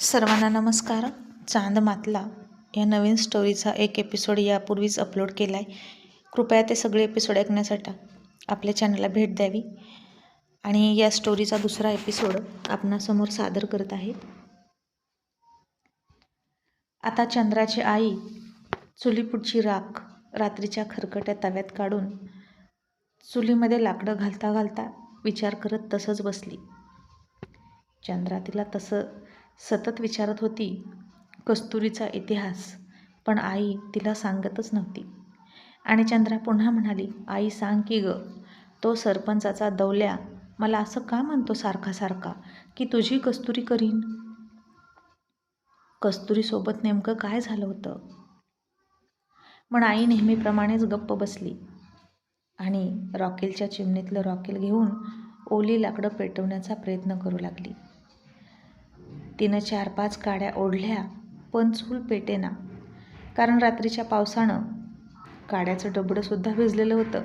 सर्वांना नमस्कार. चांद मातला या नवीन स्टोरीचा एक एपिसोड यापूर्वीच अपलोड केला आहे कृपया ते सगळे एपिसोड ऐकण्यासाठी आपल्या चॅनलला भेट द्यावी. आणि या स्टोरीचा दुसरा एपिसोड आपणासमोर सादर करत आहे आता चंद्राची आई चुलीपुढची राख रात्रीच्या खरकट्या तव्यात काढून चुलीमध्ये लाकडं घालता घालता विचार करत तसंच बसली. चंद्रा तिला तसं सतत विचारत होती कस्तुरीचा इतिहास. पण आई तिला सांगतच नव्हती. आणि चंद्रा पुन्हा म्हणाली आई सांग की ग तो सरपंचाचा दौल्या मला असं का म्हणतो सारखा सारखा की तुझी कस्तुरी करीन? कस्तुरीसोबत नेमकं काय झालं होतं? पण आई नेहमीप्रमाणेच गप्प बसली आणि रॉकेलच्या चिमणीतलं रॉकेल घेऊन ओली लाकडं पेटवण्याचा प्रयत्न करू लागली. तिनं चार पाच काड्या ओढल्या पण चूल पेटेना. कारण रात्रीच्या पावसानं काड्याचं डबडंसुद्धा भिजलेलं होतं.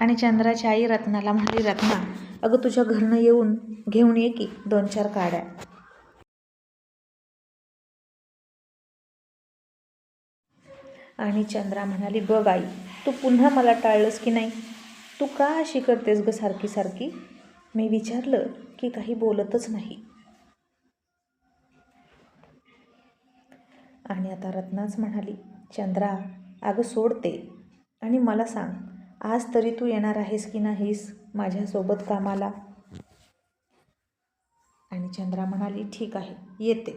आणि चंद्राची आई रत्नाला म्हणाली रत्ना अगं तुझ्या घरनं येऊन घेऊन ये की दोन चार काड्या आणि चंद्रा म्हणाली बघ आई तू पुन्हा मला टाळलंस की नाही? तू का अशी करतेस ग सारखी सारखी मी विचारलं की काही बोलतच नाही. आणि आता रत्नाच म्हणाली चंद्रा अगं सोडते आणि मला सांग आज तरी तू येणार आहेस की नाहीस माझ्यासोबत कामाला? आणि चंद्रा म्हणाली ठीक आहे येते.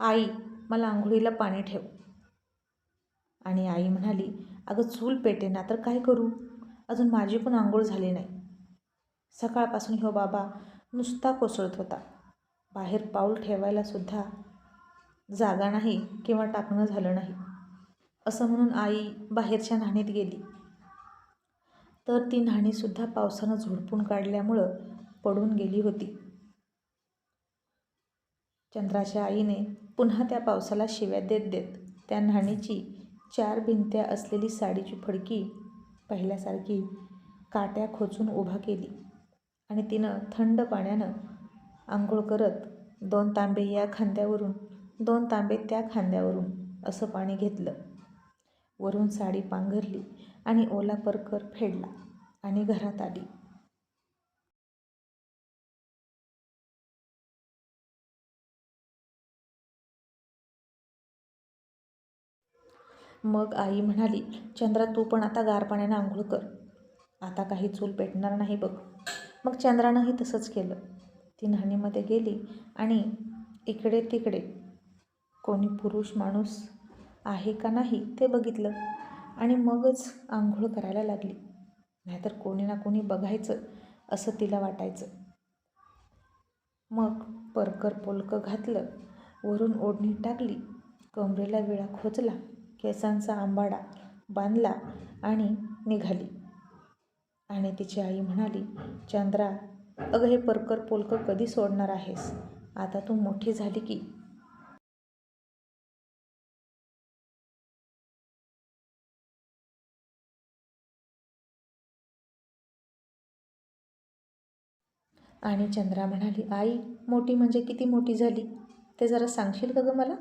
आई मला आंघोळीला पाणी ठेव. आणि आई म्हणाली अगं चूल पेटे ना तर काय करू? अजून माझी पण आंघोळ झाली नाही. सकाळपासून हो बाबा नुसता कोसळत होता. बाहेर पाऊल ठेवायला सुद्धा जागा नाही किंवा टाकणं झालं नाही असं म्हणून आई बाहेरच्या न्हाणीत गेली. तर ती न्हाणीसुद्धा पावसानं झोडपून काढल्यामुळं पडून गेली होती. चंद्राच्या आईने पुन्हा त्या पावसाला शिव्या देत देत त्या न्हाणीची चार भिंत्या असलेली साडीची फडकी पहिल्यासारखी काट्या खोचून उभा केली आणि तिनं थंड पाण्यानं आंघोळ करत दोन तांबे या खांद्यावरून दोन तांबे त्या खांद्यावरून असं पाणी घेतलं. वरून साडी पांघरली आणि ओला परकर फेडला आणि घरात आली. मग आई म्हणाली चंद्रा तू पण आता गार पाण्यानं आंघोळ कर. आता काही चूल पेटणार नाही बघ. मग चंद्रानंही तसंच केलं. ती न्हाणीमध्ये गेली आणि इकडे तिकडे कोणी पुरुष माणूस आहे का नाही ते बघितलं आणि मगच आंघोळ करायला लागली. नाहीतर कोणी ना कोणी बघायचं असं तिला वाटायचं. मग परकर पोलकं घातलं वरून ओढणी टाकली कमरेला विळा खोचला केसांचा आंबाडा बांधला आणि निघाली. आणि तिची आई म्हणाली चंद्रा अगं हे परकर पोलकं कधी सोडणार आहेस? आता तू मोठी झाली की आणि चंद्रा म्हणाली आई मोठी म्हणजे किती मोठी झाली? ते जरा सांगशील का गं मला?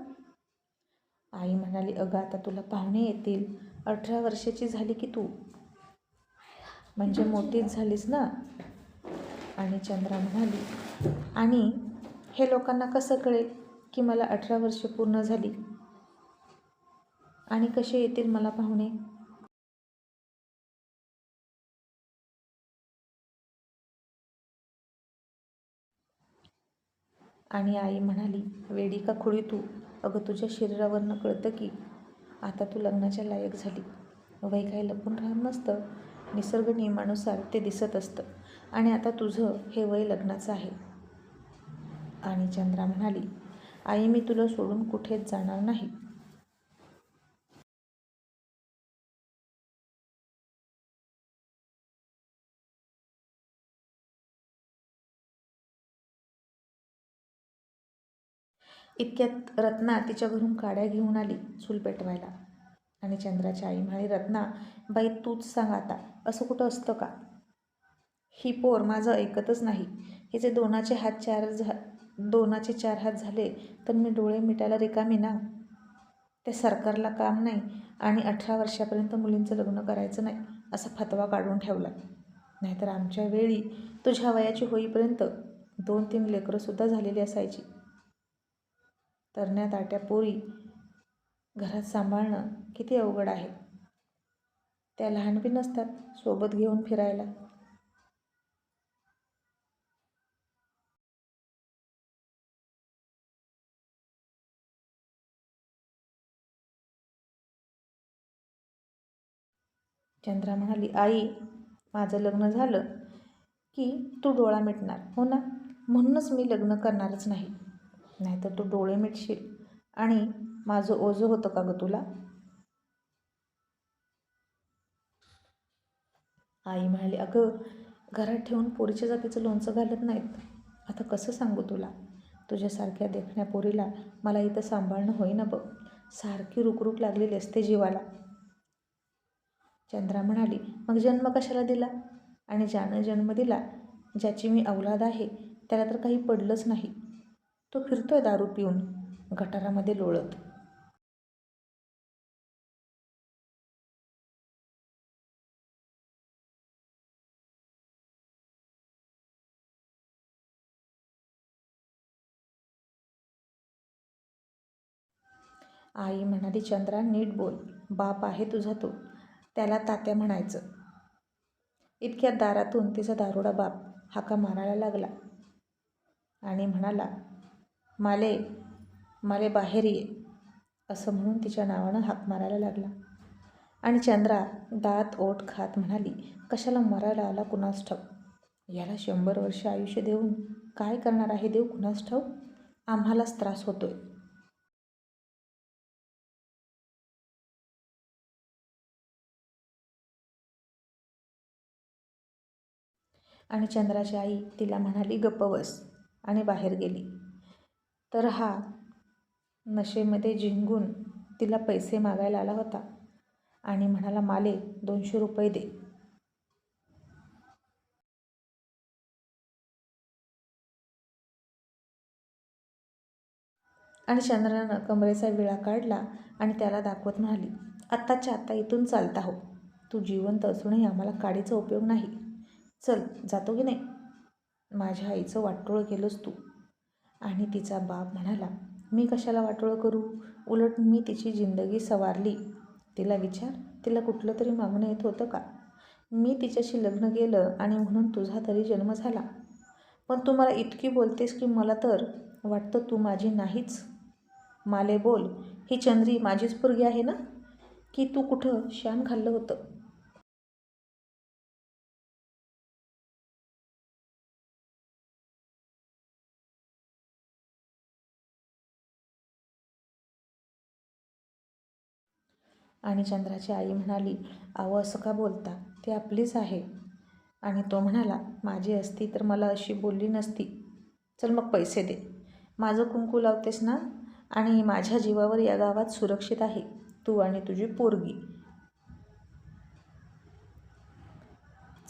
आई म्हणाली अगं आता तुला पाहुणे येतील. अठरा वर्षाची झाली की तू. म्हणजे मोठीच झालीस ना? आणि चंद्रा म्हणाली आणि हे लोकांना कसं कळेल की मला अठरा वर्ष पूर्ण झाली? आणि कसे येतील मला पाहुणे? आणि आई म्हणाली वेडी का खुळी तू? अगं तुझ्या शरीरावरनं कळतं की आता तू लग्नाच्या लायक झाली. वय काही लपून राहत नसतं. निसर्ग नियमानुसार ते दिसत असतं. आणि आता तुझं हे वय लग्नाचं आहे. आणि चंद्रा म्हणाली आई मी तुला सोडून कुठेच जाणार नाही. इतक्यात रत्ना तिच्या घरून काड्या घेऊन आली चूल पेटवायला. आणि चंद्राची आई म्हणाली रत्ना बाई तूच सांग आता असं कुठं असतं का? ही पोर माझं ऐकतच नाही. हिचे दोनाचे हात चार झा दोनाचे चार हात झाले तर मी डोळे मिटायला रिकामी ना? ते सरकारला काम नाही आणि अठरा वर्षापर्यंत मुलींचं लग्न करायचं नाही असा फतवा काढून ठेवला. नाहीतर आमच्या वेळी तुझ्या वयाची होईपर्यंत दोन तीन लेकरंसुद्धा झालेली असायची. तरण्या ताट्या पोरी घरात सांभाळणं किती अवघड आहे. त्या लहान बी नसतात सोबत घेऊन फिरायला. चंद्रा म्हणाली आई माझं लग्न झालं की तू डोळा मिटणार हो ना? म्हणूनच मी लग्न करणारच नाही. नाहीतर तू डोळे मिटशील. आणि माझं ओझं होतं का गं तुला? आई म्हणाली अगं घरात ठेवून पोरीच्या जातीचं लोणचं घालत नाहीत. आता कसं सांगू तुला? तुझ्यासारख्या देखण्या पोरीला मला इथं सांभाळणं होईना बघ. सारखी रुकरुक लागलेली असते जीवाला. चंद्रा म्हणाली मग जन्म कशाला दिला? आणि ज्यानं जन्म दिला ज्याची मी अवलाद आहे त्याला तर काही पडलंच नाही. तो फिरतोय दारू पिऊन गटारामध्ये लोळत. आई म्हणाली चंद्रा नीट बोल. बाप आहे तुझा तो. त्याला तात्या म्हणायचं. इतक्या दारातून तिचा दारोडा बाप हाका मारायला लागला आणि म्हणाला माले माले बाहेर ये असं म्हणून तिच्या नावानं हाक मारायला लागला. आणि चंद्रा दात ओठ खात म्हणाली कशाला मरायला आला कुणास ठाऊ याला शंभर वर्ष आयुष्य देऊन काय करणार आहे देव कुणास ठाऊ आम्हालाच त्रास होतोय. आणि चंद्राची आई तिला म्हणाली गप्प बस. आणि बाहेर गेली. तर हा नशेमध्ये झिंगून तिला पैसे मागायला आला होता आणि म्हणाला माले दोनशे रुपये दे. आणि चंद्रानं कमरेचा विळा काढला आणि त्याला दाखवत म्हणाली आत्ताच्या आत्ता इथून चालता हो. तू जिवंत असूनही आम्हाला काडीचा उपयोग नाही. चल जातो की नाही? माझ्या आईचं वाटोळं केलंस तू. आणि तिचा बाप म्हणाला मी कशाला वाटोळं करू? उलट मी तिची जिंदगी सवारली. तिला विचार तिला कुठलं तरी मागणं येत होतं का? मी तिच्याशी लग्न केलं आणि म्हणून तुझा तरी जन्म झाला. पण तू मला इतकी बोलतेस की मला तर वाटतं तू माझी नाहीच. माले बोल ही चंद्री माझीच पोरगी आहे ना? की तू कुठं शान खाल्लं होतं? आणि चंद्राची आई म्हणाली आव असं का बोलता? ती आपलीच आहे. आणि तो म्हणाला माझी असती तर मला अशी बोलली नसती. चल मग पैसे दे. माझं कुंकू लावतेस ना? आणि माझ्या जीवावर या गावात सुरक्षित आहे. तू आणि तुझी पोरगी.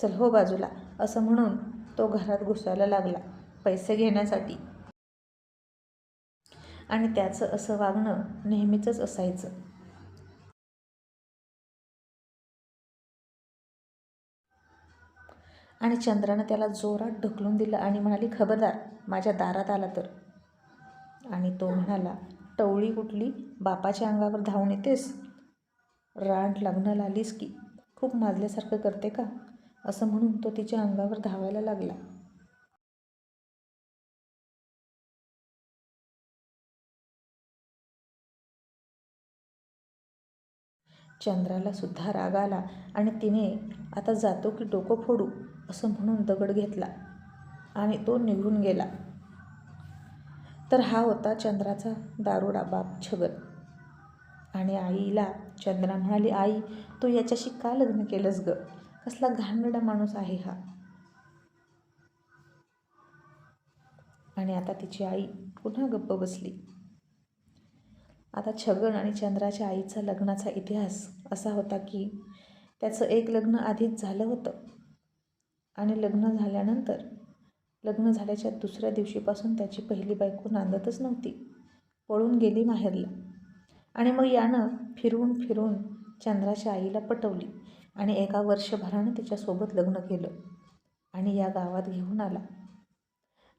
चल हो बाजूला असं म्हणून तो घरात घुसायला लागला पैसे घेण्यासाठी. आणि त्याचं असं वागणं नेहमीच असायचं. आणि चंद्रानं त्याला जोरात ढकलून दिलं आणि म्हणाली खबरदार माझ्या दारात आला तर. आणि तो म्हणाला टवळी कुठली? बापाच्या अंगावर धावून येतेस? रांड लग्नाला आलीस की? खूप माजल्यासारखं करते का? असं म्हणून तो तिच्या अंगावर धावायला लागला. चंद्राला सुद्धा राग आला आणि तिने आता जातो की डोकं फोडू? असं म्हणून दगड घेतला आणि तो निघून गेला. तर हा होता चंद्राचा दारुडा बाप छगन. आणि आईला चंद्रा म्हणाली आई तू याच्याशी का लग्न केलंस ग? कसला घाणडा माणूस आहे हा. आणि आता तिची आई पुन्हा गप्प बसली. आता छगन आणि चंद्राच्या आईचा लग्नाचा इतिहास असा होता की त्याचं एक लग्न आधीच झालं होतं. आणि लग्न झाल्यानंतर लग्न झाल्याच्या दुसऱ्या दिवशीपासून त्याची पहिली बायको नांदतच नव्हती. पळून गेली माहेरला. आणि मग यानं फिरून फिरून चंद्राच्या आईला पटवली आणि एका वर्षभरानं तिच्यासोबत लग्न केलं आणि या गावात घेऊन आला.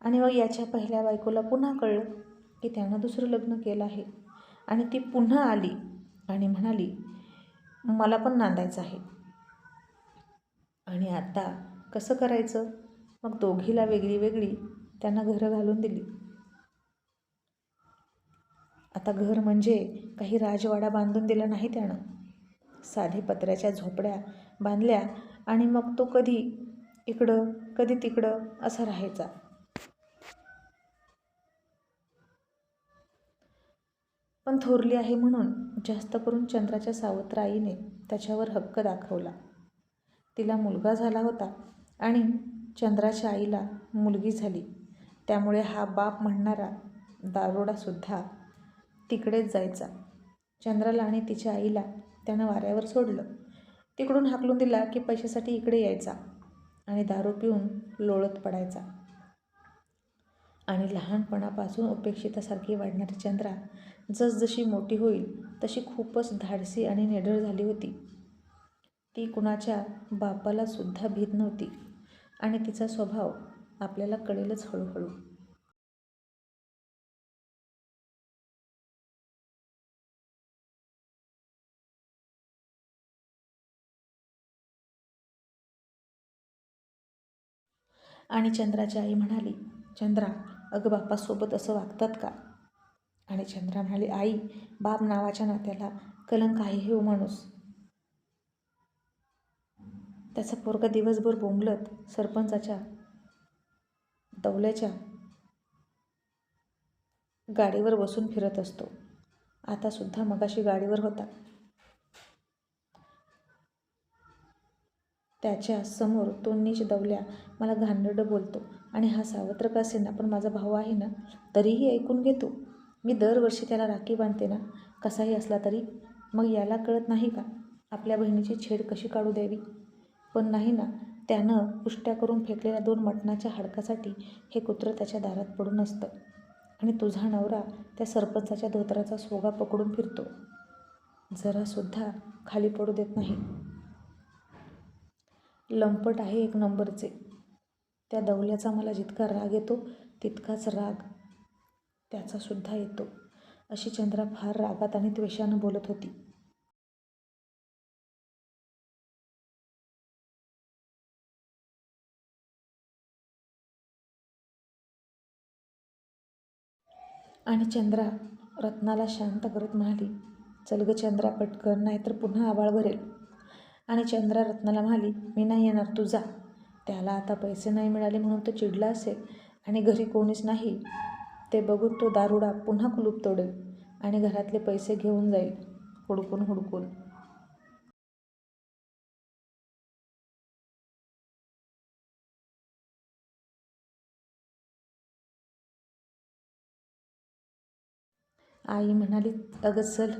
आणि मग याच्या पहिल्या बायकोला पुन्हा कळलं की त्यानं दुसरं लग्न केलं आहे. आणि ती पुन्हा आली आणि म्हणाली मला पण नांदायचं आहे. आणि आता कसं करायचं? मग दोघीला वेगळी वेगळी त्यांना घरं घालून दिली. आता घर म्हणजे काही राजवाडा बांधून दिला नाही त्यानं. साधे पत्र्याच्या झोपड्या बांधल्या आणि मग तो कधी इकडं कधी तिकडं असा राहायचा. पण थोरली आहे म्हणून जास्त करून चंद्राच्या सावत्र आईने त्याच्यावर हक्क दाखवला. तिला मुलगा झाला होता. आणि चंद्राच्या आईला मुलगी झाली. त्यामुळे हा बाप म्हणणारा दारोडासुद्धा तिकडेच जायचा. चंद्राला आणि तिच्या आईला त्यानं वाऱ्यावर सोडलं. तिकडून हाकलून दिला की पैशासाठी इकडे यायचा आणि दारू पिऊन लोळत पडायचा. आणि लहानपणापासून उपेक्षितासारखी वाढणारी चंद्रा जसजशी मोठी होईल तशी खूपच धाडसी आणि निडर झाली होती. ती कुणाच्या बापाला सुद्धा भीत नव्हती आणि तिचा स्वभाव आपल्याला कळेलच हळूहळू. आणि चंद्राची आई म्हणाली चंद्रा अगं बापासोबत असं वागतात का? आणि चंद्रा म्हणाली आई बाप नावाच्या नात्याला कलंक आहे हे हो माणूस. त्याचा पोरगा दिवसभर बोंबलत सरपंचाच्या दौल्याच्या गाडीवर बसून फिरत असतो. आता सुद्धा मगाशी गाडीवर होता. त्याच्यासमोर तो नीच दवल्या मला घाणेरडं बोलतो. आणि हा सावत्र का असेना? पण माझा भाऊ आहे ना? तरीही ऐकून घेतो मी दरवर्षी त्याला राखी बांधते ना? कसाही असला तरी. मग याला कळत नाही का? आपल्या बहिणीची छेड कशी काढू द्यावी? पण नाही ना त्यानं पुष्ट्या करून फेकलेल्या दोन मटणाच्या हाडकासाठी हे कुत्रं त्याच्या दारात पडून असतं. आणि तुझा नवरा त्या सरपंचाच्या धोतराचा सोगा पकडून फिरतो. जरासुद्धा खाली पडू देत नाही. लंपट आहे एक नंबरचे. त्या दवल्याचा मला जितका राग येतो तितकाच राग त्याचासुद्धा येतो. अशी चंद्रा फार रागात आणि त्वेषानं बोलत होती. आणि चंद्रा रत्नाला शांत करत म्हणाली चल ग चंद्रा पटकन नाहीतर पुन्हा आबाळ भरेल. आणि चंद्रा रत्नाला म्हणाली मी नाही येणार तू जा. त्याला आता पैसे नाही मिळाले म्हणून तो चिडला असेल आणि घरी कोणीच नाही. ते बघून तो दारुडा पुन्हा कुलूप तोडेल आणि घरातले पैसे घेऊन जाईल. हुडकून हुडकून आई म्हणाली अगं चल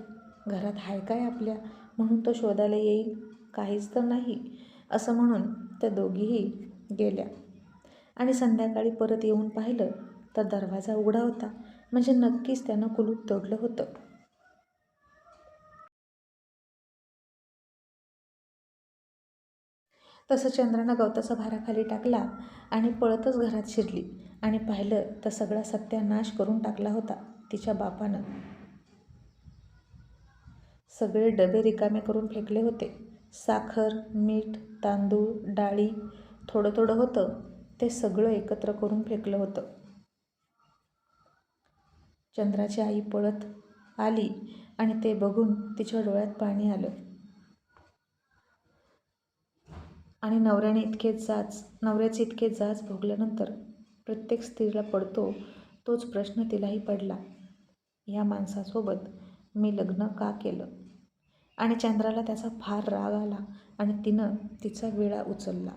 घरात हाय काय आपल्या? म्हणून तो शोधायला येईल? काहीच तर नाही. असं म्हणून त्या दोघीही गेल्या. आणि संध्याकाळी परत येऊन पाहिलं तर दरवाजा उघडा होता. म्हणजे नक्कीच त्यानं कुलूप तोडलं होतं. तसं चंद्रानं गवताचा भारा खाली टाकला आणि पळतच घरात शिरली. आणि पाहिलं तर सगळा सत्यानाश करून टाकला होता. तिच्या बापानं. सगळे डबे रिकामे करून फेकले होते. साखर मीठ तांदूळ डाळी थोडं थोडं होतं. ते सगळं एकत्र करून फेकलं होतं. चंद्राची आई पळत आली आणि ते बघून तिच्या डोळ्यात पाणी आलं. आणि नवऱ्याने इतके जाच नवऱ्याचे इतके जाच भोगल्यानंतर प्रत्येक स्त्रीला पडतो तोच प्रश्न तिलाही पडला. या माणसासोबत मी लग्न का केलं? आणि चंद्राला त्याचा फार राग आला आणि तिनं तिचा वेळा उचलला.